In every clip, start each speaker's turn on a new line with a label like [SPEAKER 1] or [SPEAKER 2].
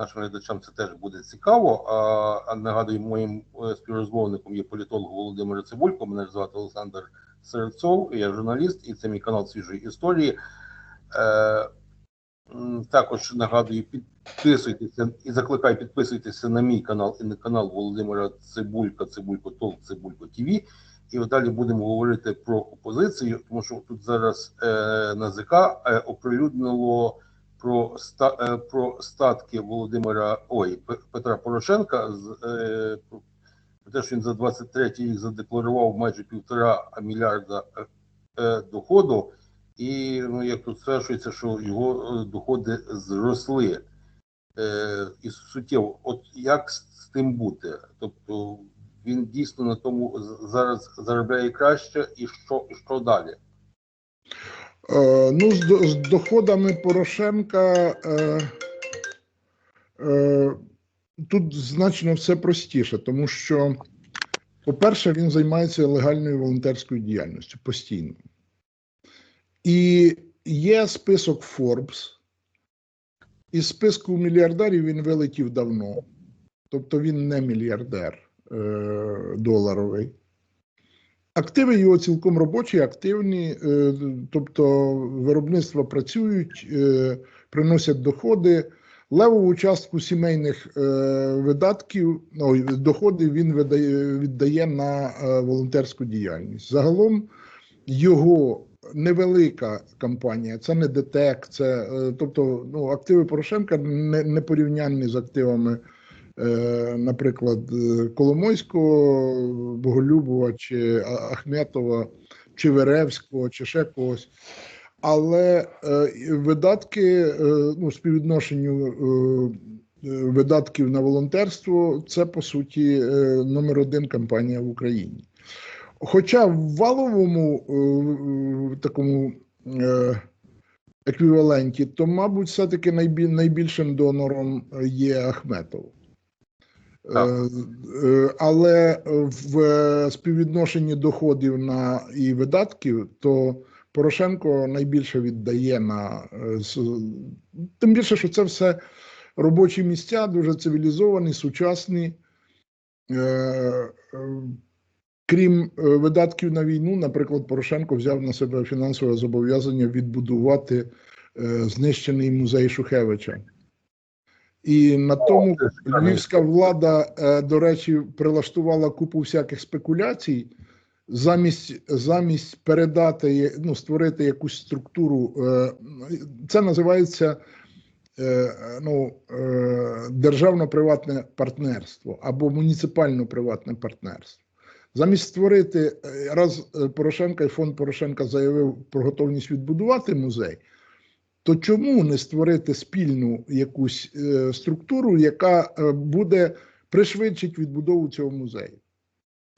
[SPEAKER 1] нашим глядачам це теж буде цікаво. А, нагадую, моїм е, співрозмовником є політолог Володимир Цибулько. Мене звати Олександр Серцов, я журналіст, і це мій канал свіжої історії. Е, також нагадую, підписуйтеся і закликаю підписуйтеся на мій канал і на канал Володимира Цибулька, Цибулько Толк, Цибулько ТВ. І далі будемо говорити про опозицію, тому що тут зараз е, НАЗК е, оприлюднило про ста, е, про статки Володимира ой Петра Порошенка з е, про те, що він за 23 рік задекларував майже півтора мільярда е, доходу, і ну як тут стверджується, що його доходи зросли і суттєво. От як з тим бути? Тобто він дійсно на тому зараз заробляє краще, і що, і що далі?
[SPEAKER 2] Е, ну, з, доходами Порошенка е, е, тут значно все простіше, тому що, по-перше, він займається легальною волонтерською діяльністю постійно. І є список Forbes. Із списку мільярдерів він вилетів давно. Тобто він не мільярдер доларовий. Активи його цілком робочі, активні, е, тобто виробництва працюють, е, приносять доходи. Левову частку сімейних е, видатків, ой, він віддає на волонтерську діяльність. Загалом його невелика кампанія, це не ДТЕК, це тобто ну, активи Порошенка не, не порівнянні з активами наприклад, е, Коломойського, Боголюбова, чи Ахметова, чи Веревського, чи ще когось. Але е, видатки е, ну, співвідношенню е, е, видатків на волонтерство це по суті е, номер один кампанія в Україні. Хоча в валовому е, такому е, еквіваленті, то, мабуть, все-таки найбіль, найбільшим донором є Ахметов. Е, е, Але в співвідношенні доходів на і видатків, то Порошенко найбільше віддає на е, тим більше, що це все робочі місця, дуже цивілізовані, сучасні. Крім видатків на війну, наприклад, Порошенко взяв на себе фінансове зобов'язання відбудувати знищений музей Шухевича. І на тому львівська влада, е, до речі, прилаштувала купу всяких спекуляцій. Замість, замість передати, ну, створити якусь структуру, е, це називається е, ну, державно-приватне партнерство або муніципально-приватне партнерство. Замість створити раз Порошенка і фонд Порошенка заявив про готовність відбудувати музей, то чому не створити спільну якусь е, структуру, яка е, буде пришвидшить відбудову цього музею?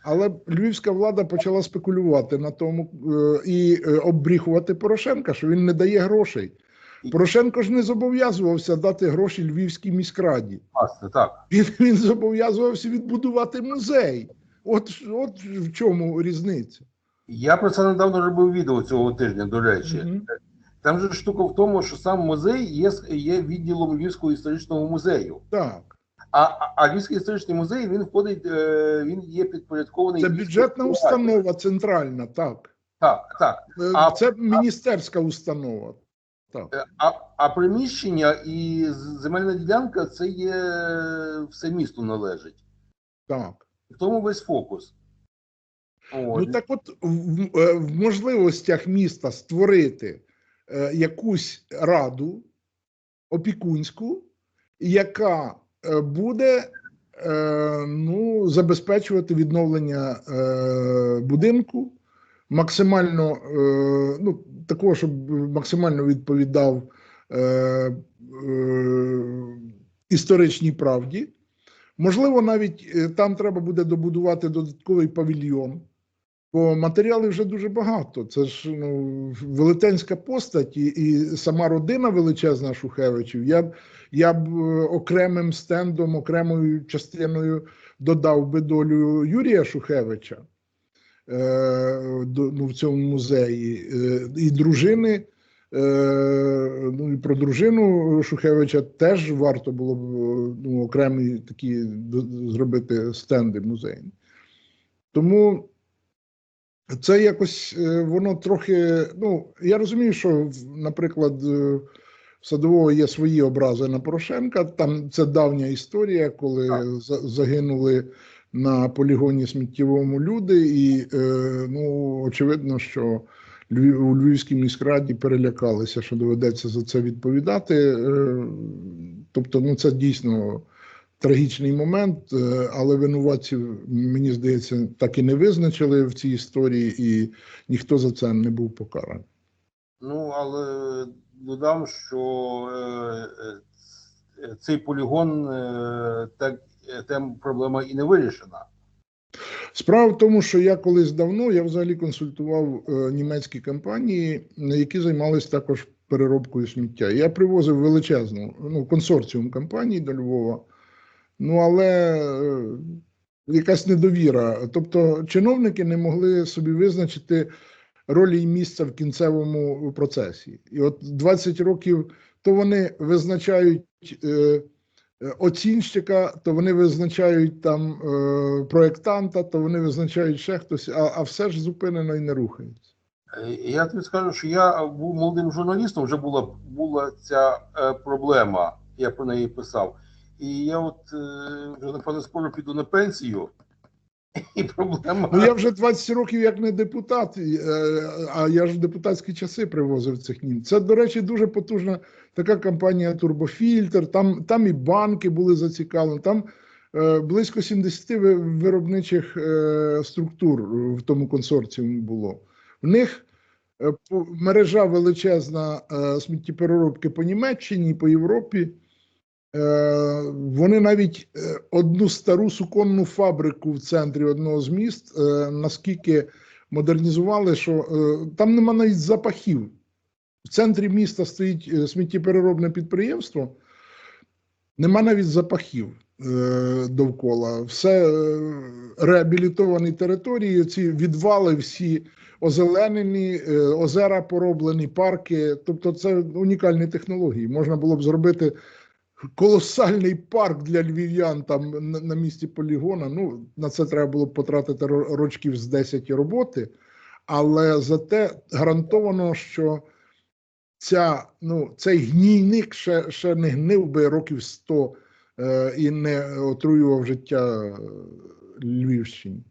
[SPEAKER 2] Але львівська влада почала спекулювати на тому е, і е, оббріхувати Порошенка, що він не дає грошей. Порошенко ж не зобов'язувався дати гроші Львівській міськраді.
[SPEAKER 1] Власне, так.
[SPEAKER 2] Він, він зобов'язувався відбудувати музей. От, от в чому різниця.
[SPEAKER 1] Я про це недавно робив відео цього тижня, до речі.
[SPEAKER 2] Мгм.
[SPEAKER 1] Там же штука в тому, що сам музей є, є відділом Львівського історичного музею.
[SPEAKER 2] Так,
[SPEAKER 1] А, а, Львівський історичний музей він входить, е, він є підпорядкований.
[SPEAKER 2] це бюджетна установа центральна, так.
[SPEAKER 1] Так, так.
[SPEAKER 2] Е,
[SPEAKER 1] А-
[SPEAKER 2] Це міністерська установа. Так.
[SPEAKER 1] Е, А, а приміщення і земельна ділянка це є все місту належить.
[SPEAKER 2] так.
[SPEAKER 1] В тому весь фокус. О,
[SPEAKER 2] Ну так от в, в можливостях міста створити е, якусь раду опікунську, яка е, буде е, ну, забезпечувати відновлення будинку, максимально е, ну, такого, щоб максимально відповідав історичній правді. Можливо, навіть там треба буде добудувати додатковий павільйон. Бо матеріалів вже дуже багато. Це ж ну, велетенська постать, і, і сама родина величезна Шухевичів. Я б я б е, окремим стендом, окремою частиною додав би долю Юрія Шухевича е, до, ну, в цьому музеї, е, і дружини Е, ну і про дружину Шухевича теж варто було б ну, окремі такі зробити стенди музейні. Тому це якось е, воно трохи. Ну, я розумію, що, наприклад, е, в Садового є свої образи на Порошенка. Там це давня історія, коли
[SPEAKER 1] Так.
[SPEAKER 2] загинули на полігоні сміттєвому люди, і е, ну, очевидно, що у Львівській міськраді перелякалися, що доведеться за це відповідати. Тобто, ну це дійсно трагічний момент, е, але винуватців, мені здається, так і не визначили в цій історії, і ніхто за це не був покараний.
[SPEAKER 1] Ну, але додам, що е, е, цей полігон е, так тем проблема і не вирішена.
[SPEAKER 2] Справа в тому, що я колись давно я взагалі консультував е, німецькі компанії, які займалися також переробкою сміття. Я привозив величезну ну, консорціум компаній до Львова. Ну але е, якась недовіра. Тобто, чиновники не могли собі визначити ролі і місця в кінцевому процесі. І от 20 років то вони визначають. Е, Оцінщика, то вони визначають там е, проєктанта, то вони визначають ще хтось, а, а все ж зупинено і не рухається.
[SPEAKER 1] Е, Я тобі скажу, що я був молодим журналістом, вже була, була ця е, проблема, я про неї писав. І я от е, вже напевно скоро піду на пенсію, і проблема.
[SPEAKER 2] Ну я вже 20 років як не депутат, е, а я ж в депутатські часи привозив цих німців. Це, до речі, дуже потужна така компанія Турбофільтр. Там, там і банки були зацікавлені. Там е, близько 70 виробничих е, структур в тому консорціумі було. В них е, мережа величезна е, сміттєпереробки по Німеччині, по Європі. Е, Вони навіть е, одну стару суконну фабрику в центрі одного з міст е, наскільки модернізували, що там нема навіть запахів. В центрі міста стоїть сміттєпереробне підприємство, нема навіть запахів довкола. Все реабілітовані території, ці відвали всі озеленені, озера пороблені, парки. Тобто, це унікальні технології. Можна було б зробити колосальний парк для львів'ян там на, місці полігона. Ну, на це треба було потратити рочків з 10 роботи, але зате гарантовано, що ця, ну, цей гнійник ще, ще не гнив би років 100 е, і не отруював життя е, Львівщині.